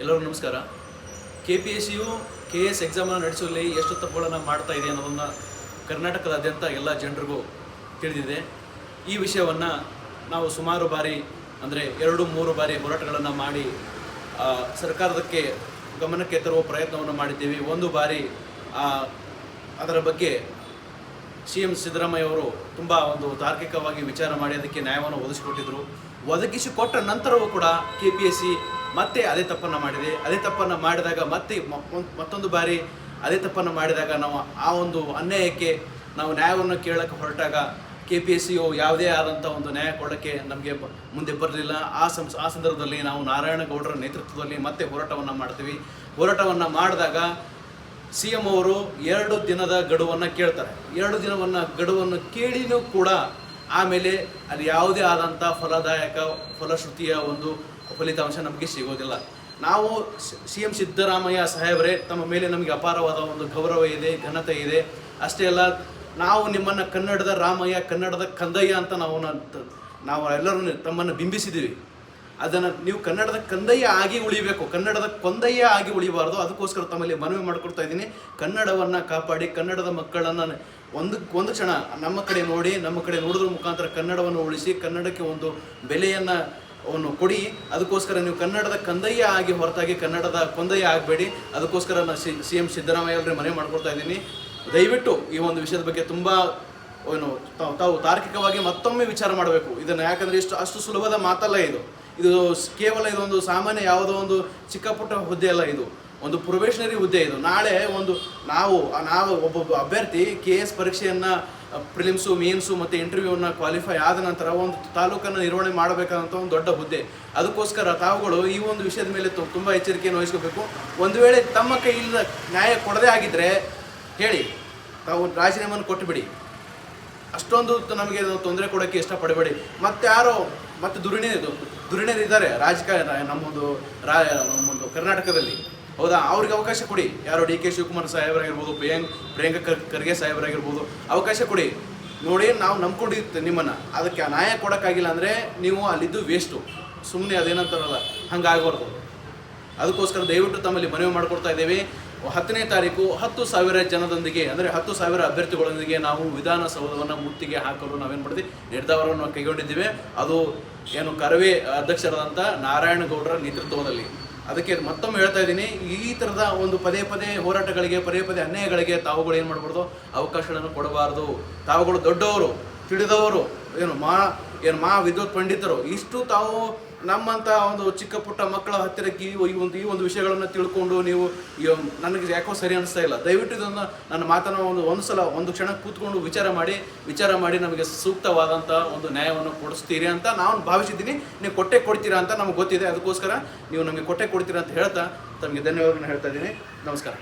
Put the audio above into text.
ಎಲ್ಲರಿಗೂ ನಮಸ್ಕಾರ. K P S U K S ಎಕ್ಸಾಮನ್ನು ನಡೆಸುವಲ್ಲಿ ಎಷ್ಟು ತಪ್ಪುಗಳನ್ನು ಮಾಡ್ತಾ ಇದೆ ಅನ್ನೋದನ್ನು ಕರ್ನಾಟಕದಾದ್ಯಂತ ಎಲ್ಲ ಜನರಿಗೂ ತಿಳಿದಿದೆ. ಈ ವಿಷಯವನ್ನು ನಾವು ಸುಮಾರು ಬಾರಿ ಅಂದರೆ ಎರಡು ಮೂರು ಬಾರಿ ಹೋರಾಟಗಳನ್ನು ಮಾಡಿ ಆ, ಸರ್ಕಾರದಕ್ಕೆ ಗಮನಕ್ಕೆ ತರುವ ಪ್ರಯತ್ನವನ್ನು ಮಾಡಿದ್ದೀವಿ. ಒಂದು ಬಾರಿ ಅದರ ಬಗ್ಗೆ ಸಿ ಎಂ ಸಿದ್ದರಾಮಯ್ಯ ಅವರು ತುಂಬ ಒಂದು ತಾರ್ಕಿಕವಾಗಿ ವಿಚಾರ ಮಾಡಿ ಅದಕ್ಕೆ ನ್ಯಾಯವನ್ನು ಒದಗಿಸಿಕೊಟ್ಟಿದ್ದರು ಒದಗಿಸಿಕೊಟ್ಟ ನಂತರವೂ ಕೂಡ ಕೆ ಪಿ ಎಸ್ ಸಿ ಮತ್ತೆ ಅದೇ ತಪ್ಪನ್ನು ಮಾಡಿದೆ, ಅದೇ ತಪ್ಪನ್ನು ಮಾಡಿದಾಗ ಮತ್ತೆ ಮತ್ತೊಂದು ಬಾರಿ ಅದೇ ತಪ್ಪನ್ನು ಮಾಡಿದಾಗ ನಾವು ಆ ಒಂದು ಅನ್ಯಾಯಕ್ಕೆ ನಾವು ನ್ಯಾಯವನ್ನು ಕೇಳಕ್ಕೆ ಹೊರಟಾಗ ಕೆ ಪಿ ಎಸ್ ಸಿಯು ಯಾವುದೇ ಆದಂಥ ಒಂದು ನ್ಯಾಯ ಕೊಡೋಕ್ಕೆ ನಮಗೆ ಮುಂದೆ ಬರಲಿಲ್ಲ. ಆ ಸಂ ಆ ಸಂದರ್ಭದಲ್ಲಿ ನಾವು ನಾರಾಯಣಗೌಡರ ನೇತೃತ್ವದಲ್ಲಿ ಮತ್ತೆ ಹೋರಾಟವನ್ನು ಮಾಡ್ತೀವಿ. ಹೋರಾಟವನ್ನು ಮಾಡಿದಾಗ ಸಿ ಎಂ ಅವರು ಎರಡು ದಿನದ ಗಡುವನ್ನು ಕೇಳ್ತಾರೆ. ಎರಡು ದಿನವನ್ನು ಗಡುವನ್ನು ಕೇಳಿನೂ ಕೂಡ ಆಮೇಲೆ ಅಲ್ಲಿ ಯಾವುದೇ ಆದಂಥ ಫಲದಾಯಕ, ಫಲಶ್ರುತಿಯ ಒಂದು ಫಲಿತಾಂಶ ನಮಗೆ ಸಿಗೋದಿಲ್ಲ. ನಾವು ಸಿ ಎಂ ಸಿದ್ದರಾಮಯ್ಯ ಸಾಹೇಬರೇ, ತಮ್ಮ ಮೇಲೆ ನಮಗೆ ಅಪಾರವಾದ ಒಂದು ಗೌರವ ಇದೆ, ಘನತೆ ಇದೆ. ಅಷ್ಟೇ ಅಲ್ಲ, ನಾವು ನಿಮ್ಮನ್ನು ಕನ್ನಡದ ರಾಮಯ್ಯ, ಕನ್ನಡದ ಕಂದಯ್ಯ ಅಂತ ನಾವು ನಾವು ಎಲ್ಲರೂ ತಮ್ಮನ್ನು ಬಿಂಬಿಸಿದ್ದೀವಿ. ಅದನ್ನು ನೀವು ಕನ್ನಡದ ಕಂದಯ್ಯ ಆಗಿ ಉಳಿಬೇಕು. ಕನ್ನಡದ ಕೊಂದಯ್ಯ ಆಗಿ ಉಳಿಬಾರ್ದು. ಅದಕ್ಕೋಸ್ಕರ ತಮ್ಮಲ್ಲಿ ಮನವಿ ಮಾಡಿಕೊಡ್ತಾ ಇದ್ದೀನಿ. ಕನ್ನಡವನ್ನು ಕಾಪಾಡಿ, ಕನ್ನಡದ ಮಕ್ಕಳನ್ನು ಒಂದು ಒಂದು ಕ್ಷಣ ನಮ್ಮ ಕಡೆ ನೋಡಿ, ನಮ್ಮ ಕಡೆ ನೋಡಿದ್ರ ಮುಖಾಂತರ ಕನ್ನಡವನ್ನು ಉಳಿಸಿ, ಕನ್ನಡಕ್ಕೆ ಒಂದು ಬೆಲೆಯನ್ನು ಅವನ್ನು ಕೊಡಿ, ಅದಕ್ಕೋಸ್ಕರ ನೀವು ಕನ್ನಡದ ಕಂದಯ್ಯ ಆಗಿ ಹೊರತಾಗಿ ಕನ್ನಡದ ಕೊಂದಯ್ಯ ಆಗಬೇಡಿ. ಅದಕ್ಕೋಸ್ಕರ ನಾನು ಸಿ ಸಿ ಎಂ ಸಿದ್ದರಾಮಯ್ಯ ಅವರೇ ಮನವಿ ಮಾಡ್ಕೊಳ್ತಾ ಇದ್ದೀನಿ. ದಯವಿಟ್ಟು ಈ ಒಂದು ವಿಷಯದ ಬಗ್ಗೆ ತುಂಬ, ಏನು, ತಾವು ತಾವು ತಾರ್ಕಿಕವಾಗಿ ಮತ್ತೊಮ್ಮೆ ವಿಚಾರ ಮಾಡಬೇಕು. ಇದನ್ನು ಯಾಕಂದರೆ ಇಷ್ಟು, ಅಷ್ಟು ಸುಲಭದ ಮಾತಲ್ಲ ಇದು. ಇದು ಕೇವಲ ಇದೊಂದು ಸಾಮಾನ್ಯ ಯಾವುದೋ ಒಂದು ಚಿಕ್ಕ ಪುಟ್ಟ ಹುದ್ದೆ ಅಲ್ಲ ಇದು. ಒಂದು ಪ್ರೊಬೇಷನರಿ ಹುದ್ದೆ ಇದು. ನಾಳೆ ಒಂದು ನಾವು ನಾವು ಒಬ್ಬೊಬ್ಬ ಅಭ್ಯರ್ಥಿ ಕೆ ಎಸ್ ಪರೀಕ್ಷೆಯನ್ನು ಪ್ರಿಲಿಮ್ಸು ಮೀನ್ಸು ಮತ್ತು ಇಂಟರ್ವ್ಯೂವನ್ನು ಕ್ವಾಲಿಫೈ ಆದ ನಂತರ ಒಂದು ತಾಲೂಕನ್ನು ನಿರ್ವಹಣೆ ಮಾಡಬೇಕಾದಂಥ ಒಂದು ದೊಡ್ಡ ಹುದ್ದೆ. ಅದಕ್ಕೋಸ್ಕರ ತಾವುಗಳು ಈ ಒಂದು ವಿಷಯದ ಮೇಲೆ ತುಂಬ ಎಚ್ಚರಿಕೆಯನ್ನು ವಹಿಸ್ಕೋಬೇಕು. ಒಂದು ವೇಳೆ ತಮ್ಮ ಕೈಯಿಂದ ನ್ಯಾಯ ಕೊಡದೇ ಆಗಿದ್ದರೆ ಹೇಳಿ, ತಾವು ರಾಜೀನಾಮೆಯನ್ನು ಕೊಟ್ಟುಬಿಡಿ. ಅಷ್ಟೊಂದು ನಮಗೆ ತೊಂದರೆ ಕೊಡೋಕ್ಕೆ ಇಷ್ಟಪಡಬೇಡಿ. ಮತ್ತೆ ಯಾರೋ, ಮತ್ತೆ ದುರಿಣಿ ದುರಿಣಿಯರು ಇದ್ದಾರೆ. ರಾಜಕಾರಣ ನಮ್ಮೊಂದು ರಾ ನಮ್ಮೊಂದು ಕರ್ನಾಟಕದಲ್ಲಿ. ಹೌದಾ? ಅವ್ರಿಗೆ ಅವಕಾಶ ಕೊಡಿ. ಯಾರು ಡಿ ಕೆ ಶಿವಕುಮಾರ್ ಸಾಹೇಬರಾಗಿರ್ಬೋದು ಪ್ರಿಯಾಂಕ್ ಪ್ರಿಯಾಂಕ ಖರ್ ಖರ್ಗೆ ಸಾಹೇಬರಾಗಿರ್ಬೋದು, ಅವಕಾಶ ಕೊಡಿ. ನೋಡಿ, ನಾವು ನಂಬ್ಕೊಂಡಿರ್ತೀವಿ ನಿಮ್ಮನ್ನು. ಅದಕ್ಕೆ ನ್ಯಾಯ ಕೊಡೋಕ್ಕಾಗಿಲ್ಲ ಅಂದರೆ ನೀವು ಅಲ್ಲಿದ್ದು ವೇಸ್ಟು ಸುಮ್ಮನೆ ಅದೇನಂತಾರಲ್ಲ, ಹಂಗಾಗಬಾರ್ದು. ಅದಕ್ಕೋಸ್ಕರ ದಯವಿಟ್ಟು ತಮ್ಮಲ್ಲಿ ಮನವಿ ಮಾಡಿಕೊಡ್ತಾ ಇದ್ದೇವೆ. ಹತ್ತನೇ ತಾರೀಕು ಹತ್ತು ಸಾವಿರ ಜನದೊಂದಿಗೆ, ಅಂದರೆ ಹತ್ತು ಸಾವಿರ ಅಭ್ಯರ್ಥಿಗಳೊಂದಿಗೆ ನಾವು ವಿಧಾನಸೌಧವನ್ನು ಮುತ್ತಿಗೆ ಹಾಕಲು ನಾವೇನು ಮಾಡಿದ್ವಿ? ನಿರ್ಧಾರವನ್ನು ಕೈಗೊಂಡಿದ್ದೇವೆ. ಅದು ಏನು ಕರವೇ ಅಧ್ಯಕ್ಷರಾದಂಥ ನಾರಾಯಣಗೌಡರ ನೇತೃತ್ವದಲ್ಲಿ. ಅದಕ್ಕೆ ಮತ್ತೊಮ್ಮೆ ಹೇಳ್ತಾ ಇದ್ದೀನಿ, ಈ ಥರದ ಒಂದು ಪದೇ ಪದೇ ಹೋರಾಟಗಳಿಗೆ, ಪದೇ ಪದೇ ಅನ್ಯಾಯಗಳಿಗೆ ತಾವುಗಳು ಏನು ಮಾಡಬಾರ್ದು? ಅವಕಾಶಗಳನ್ನು ಕೊಡಬಾರ್ದು. ತಾವುಗಳು ದೊಡ್ಡವರು, ತಿಳಿದವರು ಏನು ಮಾ ಏನು ಮಾ ವಿದ್ಯುತ್ ಪಂಡಿತರು, ಇಷ್ಟು ತಾವು ನಮ್ಮಂಥ ಒಂದು ಚಿಕ್ಕ ಪುಟ್ಟ ಮಕ್ಕಳ ಹತ್ತಿರಕ್ಕೆ ಈ ಒಂದು ಈ ಒಂದು ವಿಷಯಗಳನ್ನು ತಿಳ್ಕೊಂಡು ನೀವು ನನಗೆ ಯಾಕೋ ಸರಿ ಅನಿಸ್ತಾ ಇಲ್ಲ. ದಯವಿಟ್ಟು ಇದನ್ನು ನನ್ನ ಮಾತನ್ನು ಒಂದು ಒಂದು ಸಲ, ಒಂದು ಕ್ಷಣ ಕೂತ್ಕೊಂಡು ವಿಚಾರ ಮಾಡಿ ವಿಚಾರ ಮಾಡಿ ನಮಗೆ ಸೂಕ್ತವಾದಂಥ ಒಂದು ನ್ಯಾಯವನ್ನು ಕೊಡಿಸ್ತೀರಿ ಅಂತ ನಾನು ಭಾವಿಸಿದ್ದೀನಿ. ನೀವು ಕೊಟ್ಟೆ ಕೊಡ್ತೀರಾ ಅಂತ ನಮಗೆ ಗೊತ್ತಿದೆ. ಅದಕ್ಕೋಸ್ಕರ ನೀವು ನಮಗೆ ಕೊಟ್ಟೆ ಕೊಡ್ತೀರಾ ಅಂತ ಹೇಳ್ತಾ ತಮಗೆ ಧನ್ಯವಾದಗಳನ್ನು ಹೇಳ್ತಾ ಇದ್ದೀನಿ. ನಮಸ್ಕಾರ.